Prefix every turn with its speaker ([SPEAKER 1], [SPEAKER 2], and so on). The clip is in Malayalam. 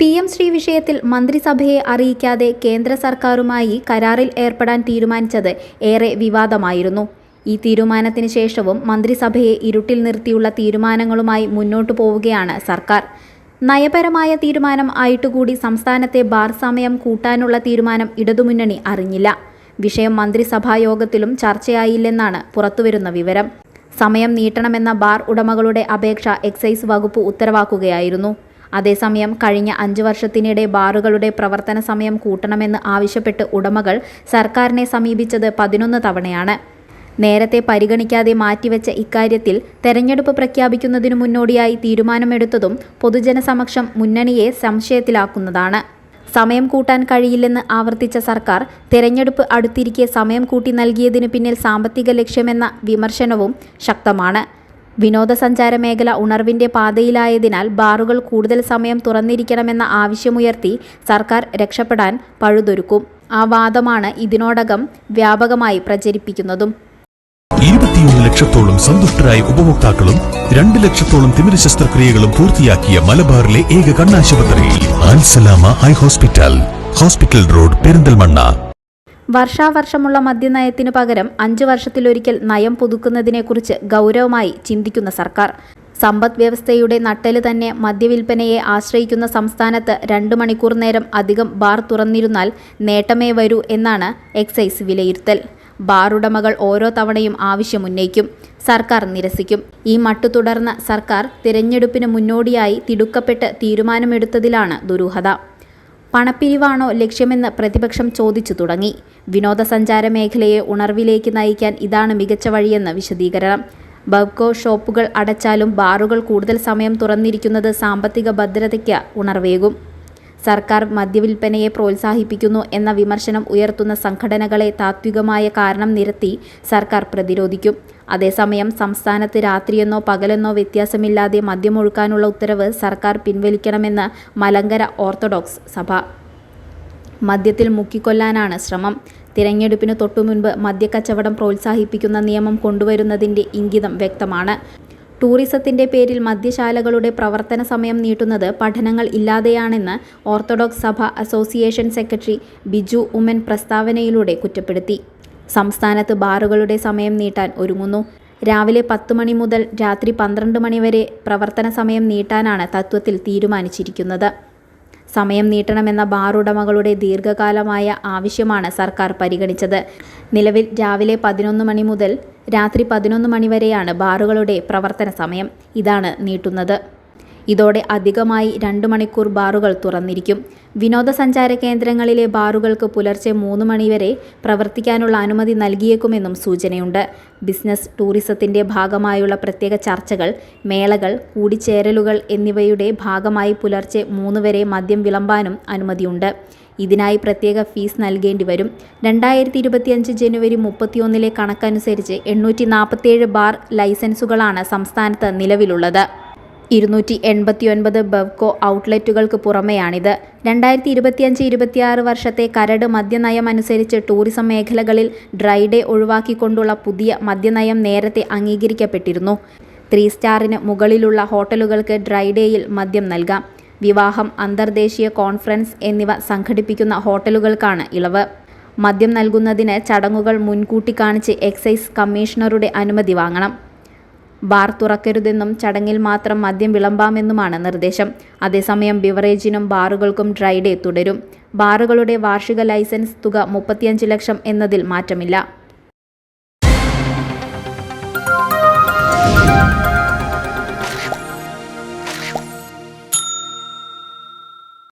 [SPEAKER 1] പി എം ശ്രീ വിഷയത്തിൽ മന്ത്രിസഭയെ അറിയിക്കാതെ കേന്ദ്ര സർക്കാരുമായി കരാറിൽ ഏർപ്പെടാൻ തീരുമാനിച്ചത് ഏറെ വിവാദമായിരുന്നു. ഈ തീരുമാനത്തിന് ശേഷവും മന്ത്രിസഭയെ ഇരുട്ടിൽ നിർത്തിയുള്ള തീരുമാനങ്ങളുമായി മുന്നോട്ടു പോവുകയാണ് സർക്കാർ. നയപരമായ തീരുമാനം ആയിട്ടുകൂടി സംസ്ഥാനത്തെ ബാർ സമയം കൂട്ടാനുള്ള തീരുമാനം ഇടതുമുന്നണി അറിഞ്ഞില്ല. വിഷയം മന്ത്രിസഭാ യോഗത്തിലും ചർച്ചയായില്ലെന്നാണ് പുറത്തുവരുന്ന വിവരം. സമയം നീട്ടണമെന്ന ബാർ ഉടമകളുടെ അപേക്ഷ എക്സൈസ് വകുപ്പ് ഉത്തരവാക്കുകയായിരുന്നു. അതേസമയം കഴിഞ്ഞ അഞ്ചു വർഷത്തിനിടെ ബാറുകളുടെ പ്രവർത്തന സമയം കൂട്ടണമെന്ന് ആവശ്യപ്പെട്ട് ഉടമകൾ സർക്കാരിനെ സമീപിച്ചത് പതിനൊന്ന് തവണയാണ്. നേരത്തെ പരിഗണിക്കാതെ മാറ്റിവെച്ച ഇക്കാര്യത്തിൽ തെരഞ്ഞെടുപ്പ് പ്രഖ്യാപിക്കുന്നതിനു മുന്നോടിയായി തീരുമാനമെടുത്തതും പൊതുജനസമക്ഷം മുന്നണിയെ സംശയത്തിലാക്കുന്നതാണ്. സമയം കൂട്ടാൻ കഴിയില്ലെന്ന് ആവർത്തിച്ച സർക്കാർ തെരഞ്ഞെടുപ്പ് അടുത്തിരിക്കെ സമയം കൂട്ടി നൽകിയതിനു പിന്നിൽ സാമ്പത്തിക ലക്ഷ്യമെന്ന വിമർശനവും ശക്തമാണ്. വിനോദസഞ്ചാര മേഖല ഉണർവിന്റെ പാതയിലായതിനാൽ ബാറുകൾ കൂടുതൽ സമയം തുറന്നിരിക്കണമെന്ന ആവശ്യമുയർത്തി സർക്കാർ രക്ഷപ്പെടാൻ പഴുതൊരുക്കും. ആ വാദമാണ് ഇതിനോടകം വ്യാപകമായി പ്രചരിപ്പിക്കുന്നതും.
[SPEAKER 2] ഇരുപത്തിയൊന്ന് ലക്ഷത്തോളം സന്തുഷ്ടരായ ഉപഭോക്താക്കളും രണ്ട് ലക്ഷത്തോളം തിമിര ശസ്ത്രക്രിയകളും പൂർത്തിയാക്കിയ മലബാറിലെ ഏക കണ്ണാശുപത്രി eye hospital. Hospital road Perinthalmanna.
[SPEAKER 1] വർഷാവർഷമുള്ള മദ്യനയത്തിനു പകരം അഞ്ചു വർഷത്തിലൊരിക്കൽ നയം പുതുക്കുന്നതിനെക്കുറിച്ച് ഗൗരവമായി ചിന്തിക്കുന്ന സർക്കാർ. സമ്പദ് വ്യവസ്ഥയുടെ നട്ടൽ തന്നെ മദ്യവിൽപ്പനയെ ആശ്രയിക്കുന്ന സംസ്ഥാനത്ത് രണ്ട് മണിക്കൂർ നേരം അധികം ബാർ തുറന്നിരുന്നാൽ നേട്ടമേ വരൂ എന്നാണ് എക്സൈസ് വിലയിരുത്തൽ. ബാർ ഉടമകൾ ഓരോ തവണയും ആവശ്യമുന്നയിക്കും സർക്കാർ നിരസിക്കും. ഈ മട്ടു തുടർന്ന് സർക്കാർ തിരഞ്ഞെടുപ്പിന് മുന്നോടിയായി തിടുക്കപ്പെട്ട് തീരുമാനമെടുത്തതിലാണ് ദുരൂഹത. പണപ്പിരിവാണോ ലക്ഷ്യമെന്ന് പ്രതിപക്ഷം ചോദിച്ചു തുടങ്ങി. വിനോദസഞ്ചാര മേഖലയെ ഉണർവിലേക്ക് നയിക്കാൻ ഇതാണ് മികച്ച വഴിയെന്ന് വിശദീകരണം. ബബ്കോ ഷോപ്പുകൾ അടച്ചാലും ബാറുകൾ കൂടുതൽ സമയം തുറന്നിരിക്കുന്നത് സാമ്പത്തിക ഭദ്രതയ്ക്ക് ഉണർവേകും. സർക്കാർ മദ്യവിൽപ്പനയെ പ്രോത്സാഹിപ്പിക്കുന്നു എന്ന വിമർശനം ഉയർത്തുന്ന സംഘടനകളെ താത്വികമായ കാരണം നിരത്തി സർക്കാർ പ്രതിരോധിക്കും. അതേസമയം സംസ്ഥാനത്ത് രാത്രിയെന്നോ പകലെന്നോ വ്യത്യാസമില്ലാതെ മദ്യമൊഴുക്കാനുള്ള ഉത്തരവ് സർക്കാർ പിൻവലിക്കണമെന്ന് മലങ്കര ഓർത്തഡോക്സ് സഭ. മദ്യത്തിൽ മുക്കിക്കൊല്ലാനാണ് ശ്രമം. തിരഞ്ഞെടുപ്പിന് തൊട്ടുമുൻപ് മദ്യക്കച്ചവടം പ്രോത്സാഹിപ്പിക്കുന്ന നിയമം കൊണ്ടുവരുന്നതിന്റെ ഇംഗിതം വ്യക്തമാണ്. ടൂറിസത്തിന്റെ പേരിൽ മദ്യശാലകളുടെ പ്രവർത്തന സമയം നീട്ടുന്നത് പഠനങ്ങൾ ഇല്ലാതെയാണെന്ന് ഓർത്തഡോക്സ് സഭ അസോസിയേഷൻ സെക്രട്ടറി ബിജു ഉമ്മൻ പ്രസ്താവനയിലൂടെ കുറ്റപ്പെടുത്തി. സംസ്ഥാനത്ത് ബാറുകളുടെ സമയം നീട്ടാൻ ഒരുങ്ങുന്നു. രാവിലെ പത്ത് മണി മുതൽ രാത്രി പന്ത്രണ്ട് മണിവരെ പ്രവർത്തന സമയം നീട്ടാനാണ് തത്വത്തിൽ തീരുമാനിച്ചിരിക്കുന്നത്. സമയം നീട്ടണമെന്ന ബാർ ഉടമകളുടെ ദീർഘകാലമായ ആവശ്യമാണ് സർക്കാർ പരിഗണിച്ചത്. നിലവിൽ രാവിലെ പതിനൊന്ന് മണി മുതൽ രാത്രി പതിനൊന്ന് മണിവരെയാണ് ബാറുകളുടെ പ്രവർത്തന സമയം. ഇതാണ് നീട്ടുന്നത്. ഇതോടെ അധികമായി രണ്ട് മണിക്കൂർ ബാറുകൾ തുറന്നിരിക്കും. വിനോദസഞ്ചാര കേന്ദ്രങ്ങളിലെ ബാറുകൾക്ക് പുലർച്ചെ മൂന്ന് മണിവരെ പ്രവർത്തിക്കാനുള്ള അനുമതി നൽകിയേക്കുമെന്നും സൂചനയുണ്ട്. ബിസിനസ് ടൂറിസത്തിന്റെ ഭാഗമായുള്ള പ്രത്യേക ചർച്ചകൾ മേളകൾ കൂടിച്ചേരലുകൾ എന്നിവയുടെ ഭാഗമായി പുലർച്ചെ മൂന്ന് വരെ മദ്യം വിളമ്പാനും അനുമതിയുണ്ട്. ഇതിനായി പ്രത്യേക ഫീസ് നൽകേണ്ടി വരും. രണ്ടായിരത്തി ഇരുപത്തിയഞ്ച് ജനുവരി മുപ്പത്തിയൊന്നിലെ കണക്കനുസരിച്ച് എണ്ണൂറ്റി നാൽപ്പത്തിയേഴ് ബാർ ലൈസൻസുകളാണ് സംസ്ഥാനത്ത് നിലവിലുള്ളത്. ഇരുന്നൂറ്റി എൺപത്തിയൊൻപത് ബവ്കോ ഔട്ട്ലെറ്റുകൾക്ക് പുറമെയാണിത്. രണ്ടായിരത്തി ഇരുപത്തിയഞ്ച് ഇരുപത്തിയാറ് വർഷത്തെ കരട് മദ്യനയം അനുസരിച്ച് ടൂറിസം മേഖലകളിൽ ഡ്രൈ ഡേ ഒഴിവാക്കിക്കൊണ്ടുള്ള പുതിയ മദ്യനയം നേരത്തെ അംഗീകരിക്കപ്പെട്ടിരുന്നു. ത്രീ സ്റ്റാറിന് മുകളിലുള്ള ഹോട്ടലുകൾക്ക് ഡ്രൈ ഡേയിൽ മദ്യം നൽകാം. വിവാഹം അന്തർദേശീയ കോൺഫറൻസ് എന്നിവ സംഘടിപ്പിക്കുന്ന ഹോട്ടലുകൾക്കാണ് ഇളവ്. മദ്യം നൽകുന്നതിന് ചടങ്ങുകൾ മുൻകൂട്ടി കാണിച്ച് എക്സൈസ് കമ്മീഷണറുടെ അനുമതി വാങ്ങണം. ബാർ തുറക്കരുതെന്നും ചടങ്ങിൽ മാത്രം മദ്യം വിളമ്പാമെന്നുമാണ് നിർദ്ദേശം. അതേസമയം ബിവറേജിനും ബാറുകൾക്കും ഡ്രൈഡേ തുടരും. ബാറുകളുടെ വാർഷിക ലൈസൻസ് തുക മുപ്പത്തിയഞ്ച് ലക്ഷം എന്നതിൽ മാറ്റമില്ല.